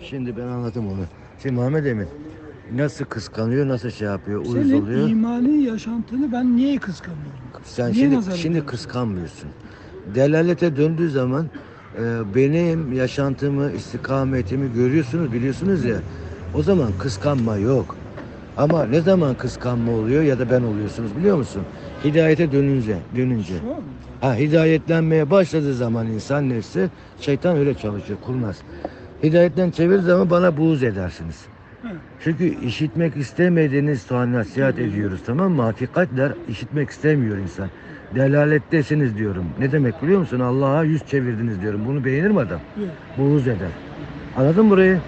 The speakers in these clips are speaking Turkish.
Şimdi ben anladım onu. Şimdi Muhammed Emin nasıl kıskanıyor, nasıl şey yapıyor, uyuz Senin oluyor. imani yaşantını ben niye kıskanıyorum? Sen Niye şimdi şimdi kıskanmıyorsun. Delalete döndüğü zaman e, benim yaşantımı, istikametimi görüyorsunuz, biliyorsunuz ya. O zaman kıskanma yok. Ama ne zaman kıskanma oluyor ya da ben oluyorsunuz biliyor musun? Hidayete dönünce, dönünce. Ha hidayetlenmeye başladığı zaman insan nefsi şeytan öyle çalışıyor, kurnaz. Hidayetten çevir zaman bana buğz edersiniz. Çünkü işitmek istemediğiniz nasihat ediyoruz tamam mı? Hakikatler işitmek istemiyor insan. Delalettesiniz diyorum. Ne demek biliyor musun? Allah'a yüz çevirdiniz diyorum. Bunu beğenir mi adam? yok. Buğz eder. Anladın mı burayı?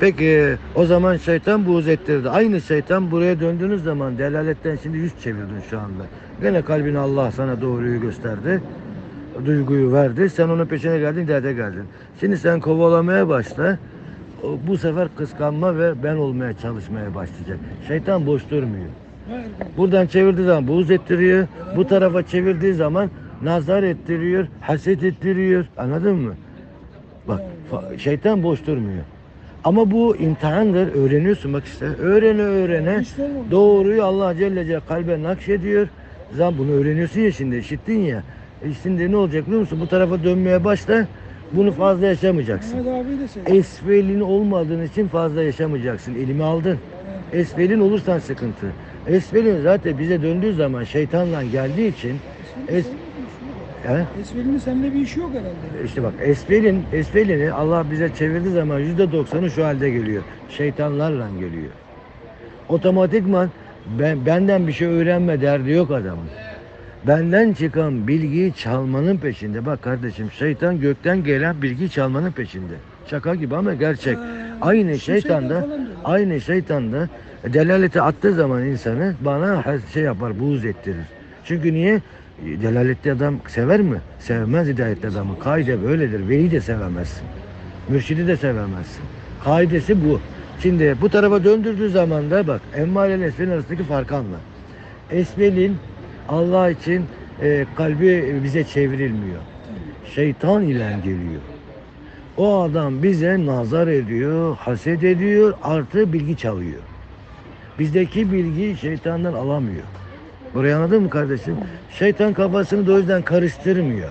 Peki o zaman şeytan buğz ettirdi. Aynı şeytan buraya döndüğünüz zaman delaletten şimdi yüz çevirdin şu anda. Gene kalbine Allah sana doğruyu gösterdi. Duyguyu verdi. Sen onun peşine geldin, derde geldin. Şimdi sen kovalamaya başla. Bu sefer kıskanma ve ben olmaya çalışmaya başlayacak. Şeytan boş durmuyor. Buradan çevirdiği zaman buğz ettiriyor. Bu tarafa çevirdiği zaman nazar ettiriyor, haset ettiriyor. Anladın mı? Bak şeytan boş durmuyor. Ama bu imtihandır. Öğreniyorsun bak işte. Öğrene öğrene doğruyu Allah Celle Celle kalbe nakşediyor. Zaman bunu öğreniyorsun ya şimdi. işittin ya. E şimdi ne olacak biliyor musun? Bu tarafa dönmeye başla. Bunu fazla yaşamayacaksın. Mehmet abi de. Esfelin olmadığın için fazla yaşamayacaksın. Elimi aldın. Esfelin olursan sıkıntı. Esfelin zaten bize döndüğü zaman şeytanla geldiği için es, he? Esvelinin seninle bir işi yok herhalde. işte bak esfelin esfelini Allah bize çevirdiği zaman yüzde doksanı şu halde geliyor. Şeytanlarla geliyor. Otomatikman ben, benden bir şey öğrenme derdi yok adamın. Benden çıkan bilgiyi çalmanın peşinde. Bak kardeşim şeytan gökten gelen bilgiyi çalmanın peşinde. Şaka gibi ama gerçek. Aynı şu şeytan da falan diyorlar. aynı şeytan da delalete attığı zaman insanı bana şey yapar, buğz ettirir. Çünkü niye? Delaletli adam sever mi? Sevmez hidayetli adamı. Kaide böyledir. Veli de sevemezsin. Mürşidi de sevemezsin. Kaidesi bu. Şimdi bu tarafa döndürdüğü zaman da bak emmare ile esfelin arasındaki farkı anla. Esfelin Allah için e, kalbi bize çevrilmiyor. Şeytan ile geliyor. O adam bize nazar ediyor, haset ediyor, artı bilgi çalıyor. Bizdeki bilgiyi şeytandan alamıyor. Burayı anladın mı kardeşim? Şeytan kafasını da o yüzden karıştırmıyor.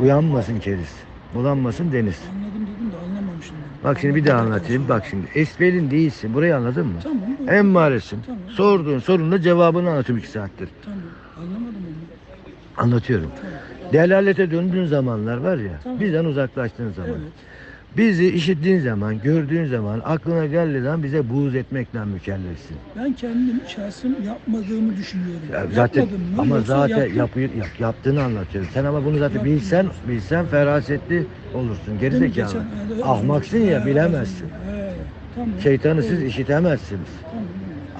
Uyanmasın keriz, bulanmasın deniz. Anladım dedim de anlamamışım. dedim. Bak şimdi bir daha anlatayım. Bak şimdi esfelin değilsin. Burayı anladın mı? Tamam. Emmaresin. Tamam. Sorduğun sorunun cevabını anlatıyorum iki saattir. Tamam. Anlamadım onu. Anlatıyorum. Delalete döndüğün zamanlar var ya, Tamam. bizden uzaklaştığın zaman. Evet. Bizi işittiğin zaman, gördüğün zaman, aklına geldiği zaman bize buğz etmekle mükellefsin. Ben kendim şahsım yapmadığımı düşünüyorum. Ya zaten Yapmadım mı? ama Yoksa zaten yaptım. yap, yaptığını anlatıyorum. Sen ama bunu zaten Yaptım. bilsen, bilsen ferasetli olursun. Gerizekalı. Geçen- Ahmaksın ya, He, bilemezsin. he, Tamam. Şeytanı siz işitemezsiniz. Tamam.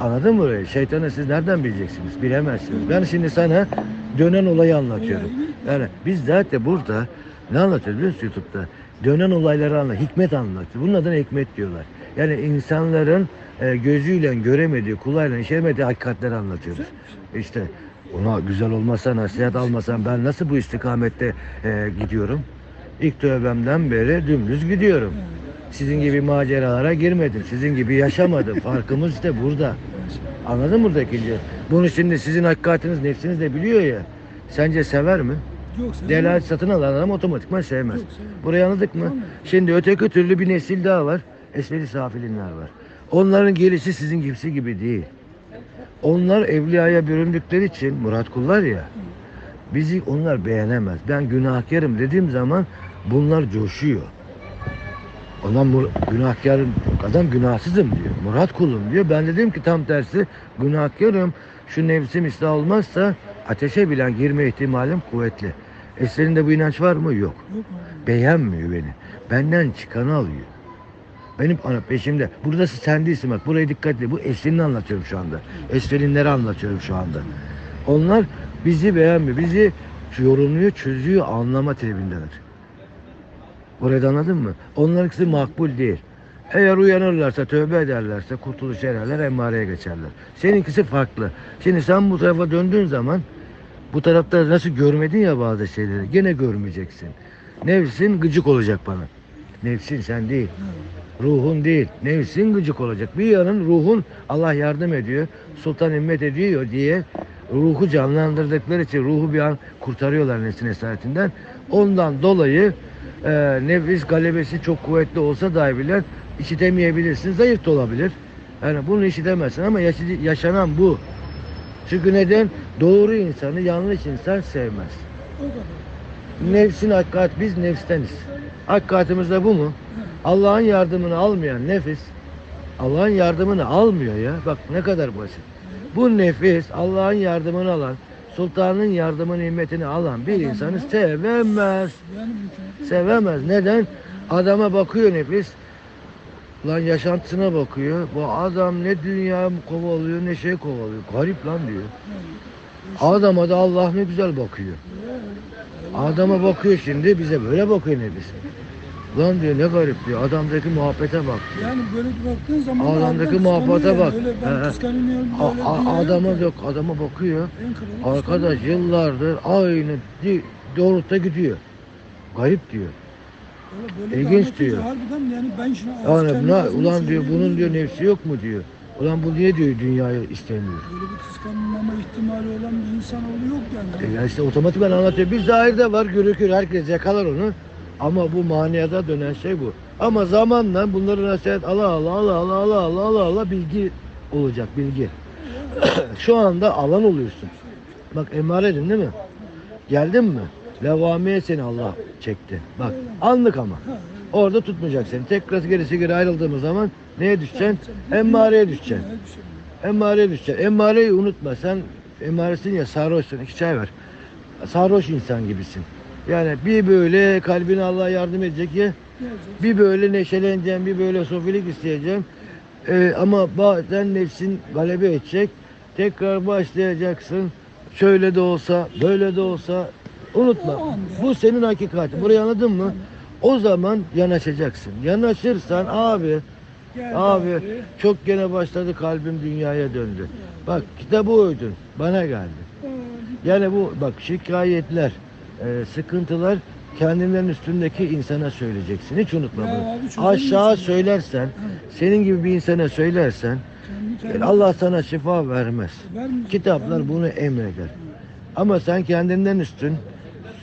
Anladın mı burayı? Şeytanı siz nereden bileceksiniz? Bilemezsiniz. Ben şimdi sana dönen olayı anlatıyorum. Yani biz zaten burada ne anlatıyoruz biliyor musun YouTube'da? Dönen olayları anlat, hikmet anlatıyor. Bunun adına hikmet diyorlar. Yani insanların e, gözüyle göremediği, kulağıyla işemediği hakikatleri anlatıyoruz. İşte ona güzel olmasa, nasihat almasam ben nasıl bu istikamette e, gidiyorum? İlk tövbemden beri dümdüz gidiyorum. Sizin gibi maceralara girmedim. Sizin gibi yaşamadım. Farkımız işte burada. Anladın mı buradaki? Bunu şimdi sizin hakikatiniz, nefsiniz de biliyor ya. Sence sever mi? Yok satın alan adam otomatikman sevmez. Yok. Burayı anladık mı? Şimdi öteki türlü bir nesil daha var. Esveli safilinler var. Onların gelişi sizin gibisi gibi değil. Onlar evliyaya büründükleri için Murat kullar ya. Bizi onlar beğenemez. Ben günahkarım dediğim zaman bunlar coşuyor. Mur- günahkarım, adam günahsızım diyor. Murat kulum diyor. Ben dedim ki tam tersi günahkarım. Şu nefsim ıslah olmazsa ateşe bile girme ihtimalim kuvvetli. Eslerinde bu inanç var mı? Yok. Beğenmiyor beni. Benden çıkanı alıyor. Benim ana peşimde. Buradası sen değilsin bak. Buraya dikkatli. Bu Esrin'i anlatıyorum şu anda. Esrinleri anlatıyorum şu anda. Onlar bizi beğenmiyor. Bizi yorumluyor, çözüyor, anlama tribindeler. Burayı da anladın mı? Onlarınkisi makbul değil. Eğer uyanırlarsa, tövbe ederlerse kurtuluş ererler, emmareye geçerler. Seninkisi farklı. Şimdi sen bu tarafa döndüğün zaman bu tarafta nasıl görmedin ya bazı şeyleri gene görmeyeceksin. Nefsin gıcık olacak bana. Nefsin sen değil. Ruhun değil. Nefsin gıcık olacak. Bir yanın ruhun Allah yardım ediyor. Sultan himmet ediyor diye ruhu canlandırdıkları için ruhu bir an kurtarıyorlar nefsin esaretinden. Ondan dolayı e, nefis galebesi çok kuvvetli olsa dahi bile işitemeyebilirsin. Zayıf da olabilir. Yani bunu işitemezsin ama yaşa- yaşanan bu. Çünkü neden? Doğru insanı yanlış insan sevmez. Nefsin hakkat biz nefsteniz. Hakkatimiz de bu mu? Allah'ın yardımını almayan nefis Allah'ın yardımını almıyor ya. Bak ne kadar basit. Bu nefis Allah'ın yardımını alan, sultanın yardımı nimetini alan bir insanı sevemez. Sevemez. Neden? Adama bakıyor nefis. Lan yaşantısına bakıyor. Bu adam ne dünya kovalıyor ne şey kovalıyor. Garip lan diyor. Adama da Allah ne güzel bakıyor. Adama bakıyor şimdi bize böyle bakıyor nefis. Lan diyor ne garip diyor. Adamdaki muhabbete bak. diyor. Yani böyle baktığın zaman Adamdaki muhabbete bak. Öyle ben kıskanıyorum adama yok. adama bakıyor. Arkadaş yıllardır aynı doğrultuda gidiyor. Garip diyor. İlginç diyor. Harbiden yani ben şunu Yani buna, ulan diyor bunun diyor nefsi yok mu diyor. Ulan bu niye diyor dünyayı istemiyor. Böyle bir kıskanmama ihtimali olan bir insanoğlu yok yani. E ya işte otomatikman anlatıyor. Bir zahirde var görükür herkes yakalar onu. Ama bu maniyada dönen şey bu. Ama zamanla bunları nasihat ala ala ala ala ala ala ala ala bilgi olacak bilgi. Şu anda alan oluyorsun. Bak emaredin değil mi? Geldin mi? Levamiye seni Allah çekti. Bak anlık ama. Orada tutmayacak seni. Tekrar gerisi geri ayrıldığımız zaman neye düşeceksin? Emmareye düşeceksin. Emmareye düşeceksin. Emmareyi unutma. Sen emmaresin ya sarhoşsun. İki çay ver. Sarhoş insan gibisin. Yani bir böyle kalbine Allah yardım edecek ya. Bir böyle neşeleneceğim, bir böyle sofilik isteyeceğim. Ee, ama bazen nefsin galebe edecek. Tekrar başlayacaksın. Şöyle de olsa, böyle de olsa. Unutma. Bu senin hakikatin. Burayı anladın mı? O zaman yanaşacaksın. Yanaşırsan abi, abi çok gene başladı kalbim dünyaya döndü. Bak kitabı uydun. Bana geldi. Yani bu bak şikayetler, e, sıkıntılar kendinden üstündeki insana söyleyeceksin. Hiç unutma bunu. Aşağı söylersen, senin gibi bir insana söylersen yani kendine- Allah sana şifa vermez. Vermeyecek, Kitaplar bunu emreder. Ama sen kendinden üstün,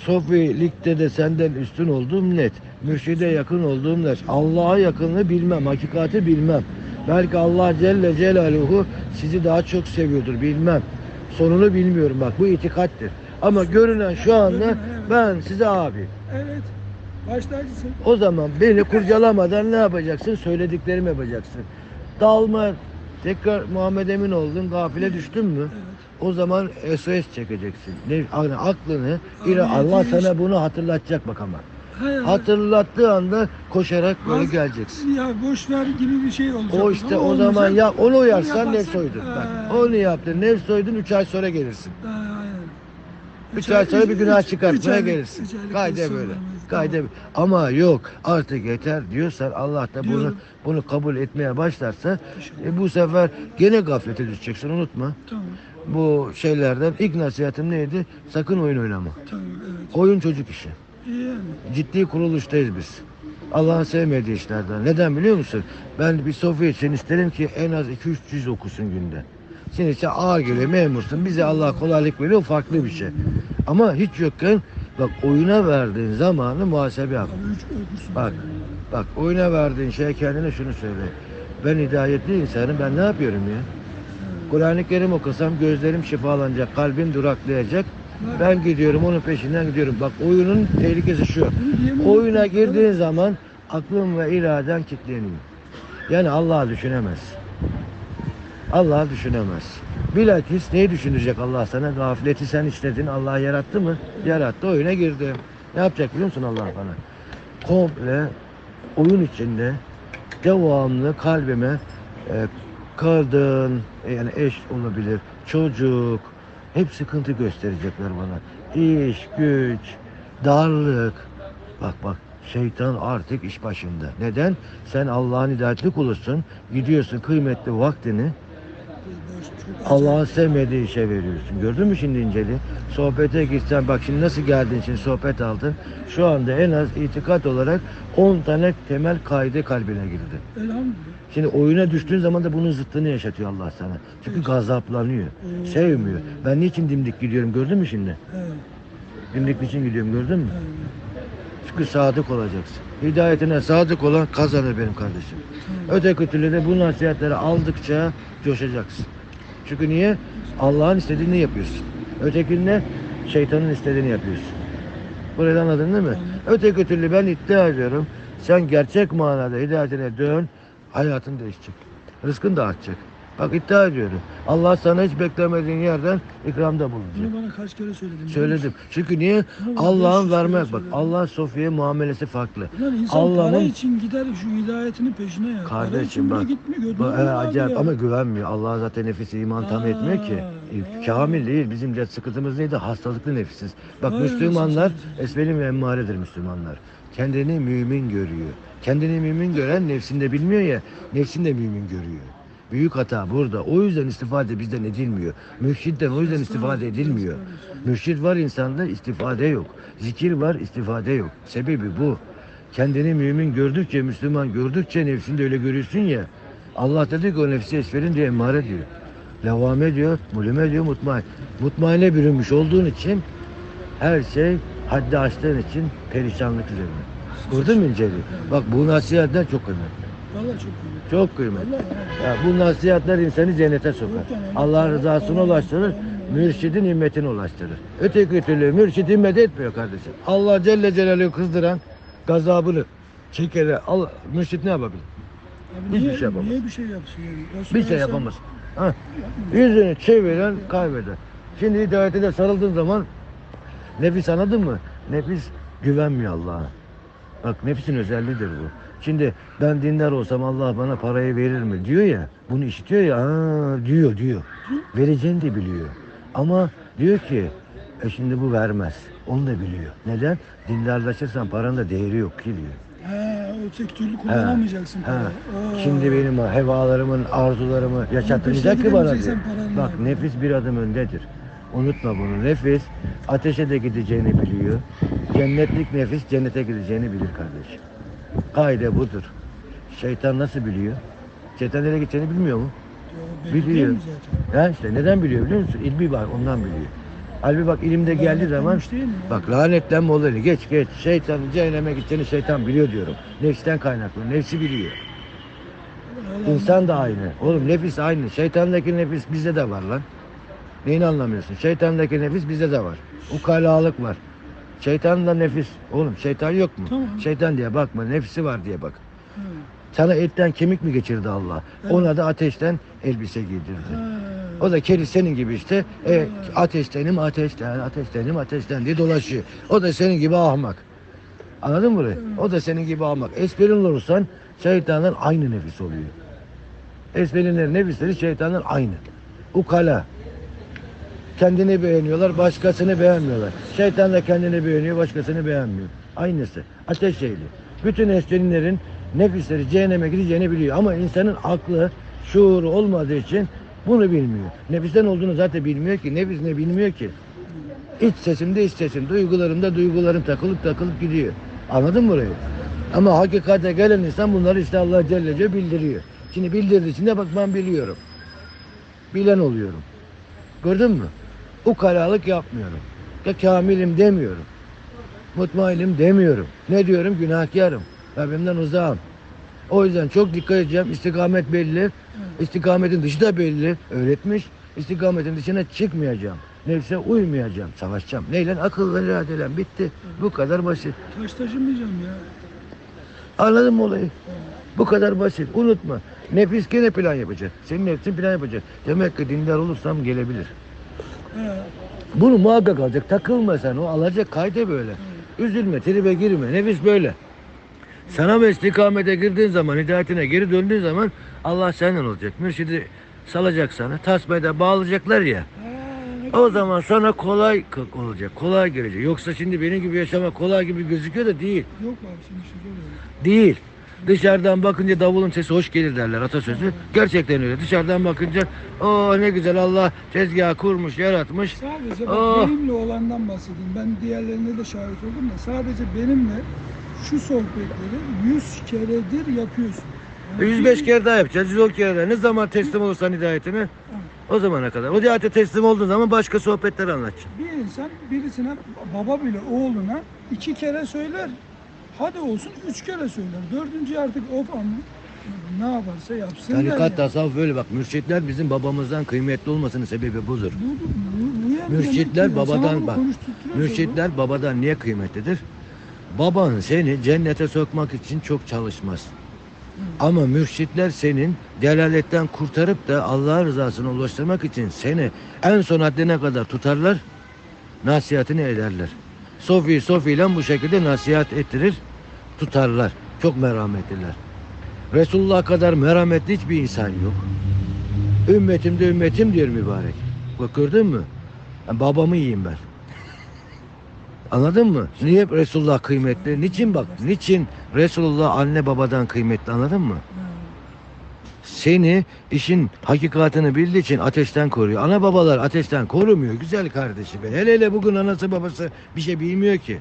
Sofilikte de senden üstün olduğum net. Mürşide yakın olduğum net. Allah'a yakınlığı bilmem, hakikati bilmem. Belki Allah Celle Celaluhu sizi daha çok seviyordur, bilmem. Sonunu bilmiyorum bak, bu itikattir. Ama görünen şu anda ben size abi. Evet. Başlarcısın. O zaman beni kurcalamadan ne yapacaksın? Söylediklerimi yapacaksın. Dalma, tekrar Muhammed Emin oldun, gafile düştün mü? Evet. O zaman SOS çekeceksin. Ne, yani aklını, Abi, Allah sana bunu hatırlatacak bak ama. Hayır. Hatırlattığı anda koşarak böyle geleceksin. Ya boş ver gibi bir şey olacak. O işte Ama o zaman olmayacak. yap, onu uyarsan yaparsan- nefs soydun. Bak, onu yaptın, nefs soydun 3 ay sonra gelirsin. Aynen. 3 ay sonra bir günah üç- üç çıkartmaya aylık- gelirsin. üç aylık Kayde pozisyon böyle. vermez. Kayde Ama yok artık yeter diyorsan Allah da bunu Diyorum. bunu kabul etmeye başlarsa e, bu sefer gene gaflete düşeceksin unutma. Tamam. Bu şeylerden ilk nasihatim neydi? Sakın oyun oynama. Tamam evet. Oyun çocuk işi. Yani. Ciddi kuruluştayız biz. Allah'ın sevmediği işlerden. Neden biliyor musun? Ben bir sofya için isterim ki en az 2-300 okusun günde. Senin için ağır geliyor memursun. Bize Allah kolaylık veriyor farklı bir şey. Ama hiç yokken bak oyuna verdiğin zamanı muhasebe yap. Tabii. Bak bak oyuna verdiğin şey kendine şunu söyle. Ben hidayetli insanım ben ne yapıyorum ya? Kur'an-ı Kerim okusam gözlerim şifalanacak, kalbim duraklayacak. Ben gidiyorum onun peşinden gidiyorum. Bak oyunun tehlikesi şu. Oyuna girdiğin zaman aklın ve iraden kilitleniyor. Yani Allah'ı düşünemez. Allah'ı düşünemez. Bilakis neyi düşünecek Allah sana? Gafleti sen işledin. Allah yarattı mı? Yarattı. Oyuna girdim. Ne yapacak biliyor musun Allah bana? Komple oyun içinde devamlı kalbime e, kadın, e, yani eş olabilir, çocuk, hep sıkıntı gösterecekler bana. İş, güç, darlık. Bak bak şeytan artık iş başında. Neden? Sen Allah'ın hidayetli kulusun. Gidiyorsun kıymetli vaktini Allah'ın sevmediği işe veriyorsun. Gördün mü şimdi inceliği? Sohbete gitsen bak şimdi nasıl geldin şimdi sohbet aldın. Şu anda en az itikat olarak 10 tane temel kaide kalbine girdi. Elhamdülillah. Şimdi oyuna düştüğün zaman da bunun zıttını yaşatıyor Allah sana. Çünkü gazaplanıyor. Sevmiyor. Ben niçin dimdik gidiyorum gördün mü şimdi? Evet, Dimdik için gidiyorum gördün mü? evet. Çünkü sadık olacaksın. Hidayetine sadık olan kazanır benim kardeşim. Tamam. Öteki türlü de bu nasihatleri aldıkça coşacaksın. Çünkü niye? Allah'ın istediğini yapıyorsun. Ötekinde şeytanın istediğini yapıyorsun. Burayı anladın değil mi? Anladım. Öteki türlü ben iddia ediyorum. Sen gerçek manada hidayetine dön, hayatın değişecek. Rızkın da artacak. Bak iddia ediyorum. Allah sana hiç beklemediğin yerden ikramda bulunacak. Bunu bana kaç kere söyledin? Söyledim. Çünkü niye? Allah'ın 500 kere vermez. Bak. Allah Sofya'ya muamelesi farklı. Allah'ın- para için gider şu hidayetinin peşine ya. Kardeşim bak, gitmiyor. Evet, abi acayip ya? ama güvenmiyor. Allah zaten nefisi iman tam Aa, etmiyor ki. aa. Kamil değil. Bizim de sıkıntımız neydi? Hastalıklı nefisiz. Bak Vay Müslümanlar esvelim ve emmaredir Müslümanlar. Kendini mümin görüyor. Kendini mümin gören nefsinde bilmiyor ya. Nefsinde mümin görüyor. Büyük hata burada. O yüzden istifade bizden edilmiyor. Mürşitten o yüzden istifade edilmiyor. Mürşit var insanda istifade yok. Zikir var istifade yok. Sebebi bu. Kendini mümin gördükçe, Müslüman gördükçe nefsini de öyle görürsün ya. Allah dedi ki o nefsi esferin diye emmare diyor. Levame diyor, mulime diyor, mutmain. Mutmaine bürünmüş olduğun için her şey haddi aştığın için perişanlık üzerine. Gördün mü inceliği? Bak bu nasihatler çok önemli. Vallahi çok iyi. Çok kıymetli. Ya bu nasihatler insanı cennete sokar. Allah rızasına ulaştırır, mürşidin himmetine ulaştırır. Öteki türlü mürşid himmet etmiyor kardeşim. Allah Celle Celaluhu kızdıran gazabını çeker. Allah, mürşid ne yapabilir? Abi Hiçbir niye, şey yapamaz. Niye bir şey yapsın yani? Bir şey yapamaz. Ha. Yüzünü çeviren kaybeder. Şimdi hidayete de sarıldığın zaman nefis anladın mı? Nefis güvenmiyor Allah'a. Bak nefsin özelliğidir bu. Şimdi ben dindar olsam Allah bana parayı verir mi diyor ya. Bunu işitiyor ya. Aa, diyor diyor. Vereceğini de biliyor. Ama diyor ki e şimdi bu vermez. Onu da biliyor. Neden? Dindarlaşırsan paranın da değeri yok ki diyor. He, öteki türlü kullanamayacaksın Ha. parayı. Şimdi benim hevalarımın, arzularımı yaşatmayacak ki bana diyor. Bak nefis bir adım öndedir. Unutma bunu. Nefis ateşe de gideceğini biliyor. Cennetlik nefis cennete gideceğini bilir kardeşim. Kaide budur. Şeytan nasıl biliyor? Şeytan nereye gideceğini bilmiyor mu? Biliyor. Ya işte neden biliyor biliyor musun? İlmi var ondan biliyor. Halbuki bak ilimde geldiği zaman? Bak lanetlenme olayını geç geç. Şeytan cehenneme gideceğini şeytan biliyor diyorum. Nefsten kaynaklı. Nefsi biliyor. İnsan da aynı. Oğlum nefis aynı. Şeytandaki nefis bizde de var lan. Neyini anlamıyorsun? Şeytandaki nefis bizde de var. Ukalalık var. Şeytanda nefis. Oğlum şeytan yok mu? Tamam. Şeytan diye bakma. Nefsi var diye bak. Ha. Sana etten kemik mi geçirdi Allah? Evet. Ona da ateşten elbise giydirdi. Ha. O da keri senin gibi işte e, ateştenim ateşten ateştenim ateşten diye dolaşıyor. O da senin gibi ahmak. Anladın mı burayı? O da senin gibi ahmak. Esperin olursan şeytanın aynı nefis oluyor. Esperinlerin nefisleri şeytanın aynı. Ukala. Kendini beğeniyorlar, başkasını beğenmiyorlar. Şeytan da kendini beğeniyor, başkasını beğenmiyor. Aynısı. Ateş şeyli. Bütün esperinlerin nefisleri cehenneme gideceğini biliyor. Ama insanın aklı, şuuru olmadığı için bunu bilmiyor. Nefisten olduğunu zaten bilmiyor ki. Nefis ne bilmiyor ki. İç sesimde iç sesim, duygularımda duygularım takılıp takılıp gidiyor. Anladın mı burayı? Ama hakikate gelen insan bunları işte Allah Celle Celle bildiriyor. Şimdi bildirdiği için de bak ben biliyorum. Bilen oluyorum. Gördün mü? Ukalalık yapmıyorum. Ya kamilim demiyorum. Mutmainim demiyorum. Ne diyorum? Günahkarım. Rabbimden uzağım. O yüzden çok dikkat edeceğim. İstikamet belli. İstikametin dışı da belli. Öğretmiş. İstikametin dışına çıkmayacağım. Nefse uymayacağım. Savaşacağım. Neyle? Akılla iradeyle. Bitti. Bu kadar basit. Taş taşımayacağım ya. Anladın mı olayı? Bu kadar basit. Unutma. Nefis gene plan yapacak. Senin nefsin plan yapacak. Demek ki dindar olursam gelebilir. Bunu muhakkak alacak. Takılma sen. O alacak kayda böyle. Üzülme, tribe girme. Nefis böyle. Sana ve istikamete girdiğin zaman, hidayetine geri döndüğün zaman Allah senden olacak. Mürşidi salacak sana. Tasmayı da bağlayacaklar ya. O zaman sana kolay olacak. Kolay gelecek. Yoksa şimdi benim gibi yaşamak kolay gibi gözüküyor da değil. Yok abi zor yani. Değil. Dışarıdan bakınca davulun sesi hoş gelir derler atasözü. Gerçekten öyle. Dışarıdan bakınca o ne güzel Allah tezgah kurmuş, yaratmış. Sadece bak Oh. benimle olandan bahsedeyim. Ben diğerlerine de şahit oldum da sadece benimle şu sohbetleri 100 keredir yapıyorsun. Yani 105 bir- kere daha yapacağız, 110 kere daha. Ne zaman teslim olursan hidayetine o zamana kadar. O hidayete teslim olduğun zaman başka sohbetler anlatacaksın. Bir insan birisine baba bile oğluna iki kere söyler. Hadi olsun üç kere söyler. Dördüncü artık of an ne yaparsa yapsın Tarikat yani. tasavvuf böyle bak. Mürşitler bizim babamızdan kıymetli olmasının sebebi budur. Bu, bu, Mürşitler babadan bak. bu- Mürşitler babadan niye kıymetlidir? Baban seni cennete sokmak için çok çalışmaz. Ama mürşitler senin delaletten kurtarıp da Allah rızasına ulaştırmak için seni en son haddine kadar tutarlar, nasihatini ederler. Sofi Sofi ile bu şekilde nasihat ettirir, tutarlar. Çok merhametliler. Resulullah kadar merhametli hiçbir insan yok. Ümmetim de ümmetim diyor mübarek. Bak gördün mü? Ben babamı yiyeyim ben. Anladın mı? Niye Resulullah kıymetli? Niçin bak? Niçin Resulullah anne babadan kıymetli anladın mı? Seni işin hakikatini bildiği için ateşten koruyor. Ana babalar ateşten korumuyor güzel kardeşim. Hele hele bugün anası babası bir şey bilmiyor ki.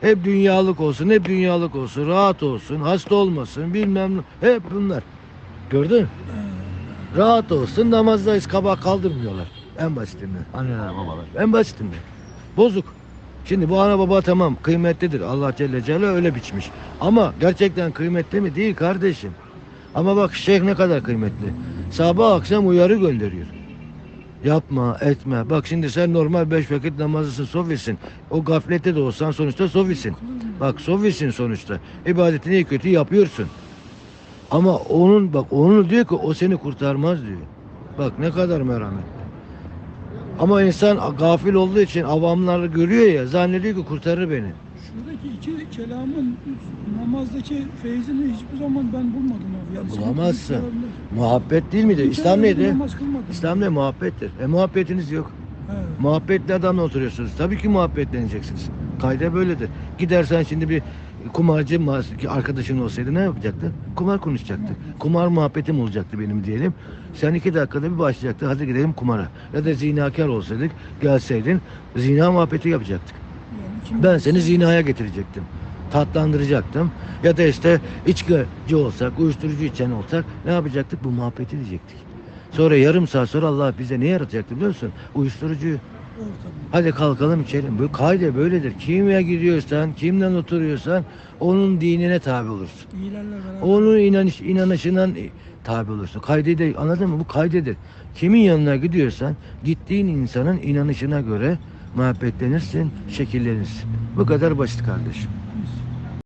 Hep dünyalık olsun, hep dünyalık olsun, rahat olsun, hasta olmasın, bilmem ne. Hep bunlar. Gördün? Rahat olsun, namazdayız, kabak kaldırmıyorlar. En basitinden. Anneler, babalar. En basitinden. Bozuk. Şimdi bu ana baba tamam kıymetlidir. Allah Celle Celaluhu öyle biçmiş. Ama gerçekten kıymetli mi? Değil kardeşim. Ama bak şeyh ne kadar kıymetli. Sabah akşam uyarı gönderiyor. Yapma, etme. Bak şimdi sen normal beş vakit namazısın, sofisin. O gaflette de olsan sonuçta sofisin. Bak sofisin sonuçta. İbadetini iyi kötü yapıyorsun. Ama onun bak onu diyor ki o seni kurtarmaz diyor. Bak ne kadar merhametli. Ama insan gafil olduğu için avamları görüyor ya zannediyor ki kurtarır beni. Şuradaki iki kelamın namazdaki feyzini hiçbir zaman ben bulmadım abi. Yani Bulamazsın. Muhabbet değil miydi? Bir İslam kere neydi? namaz kılmadım. İslam ne? Muhabbettir. E muhabbetiniz yok. He. Muhabbetli adamla oturuyorsunuz. Tabii ki muhabbetleneceksiniz. Kayda böyledir. Gidersen şimdi bir kumarcı mas- arkadaşın olsaydı ne yapacaktı? Kumar konuşacaktı. Kumar muhabbetim olacaktı benim diyelim. Sen iki dakikada bir başlayacaktı. Hadi gidelim kumara. Ya da zinakar olsaydık gelseydin zina muhabbeti yapacaktık. Kim- Ben seni zinaya getirecektim. Tatlandıracaktım. Ya da işte içkici olsak, uyuşturucu içen olsak ne yapacaktık? Bu muhabbeti diyecektik. Sonra yarım saat sonra Allah bize ne yaratacaktı biliyor musun? Uyuşturucuyu. Ortamı. Hadi kalkalım içelim. Bu kaide böyledir. Kimle gidiyorsan, kimden oturuyorsan onun dinine tabi olursun. Onun inanış, inanışından tabi olursun. Kaydedir. Anladın mı? Bu kaydedir. Kimin yanına gidiyorsan gittiğin insanın inanışına göre muhabbetlenirsin, şekillenirsin. Bu kadar basit kardeşim.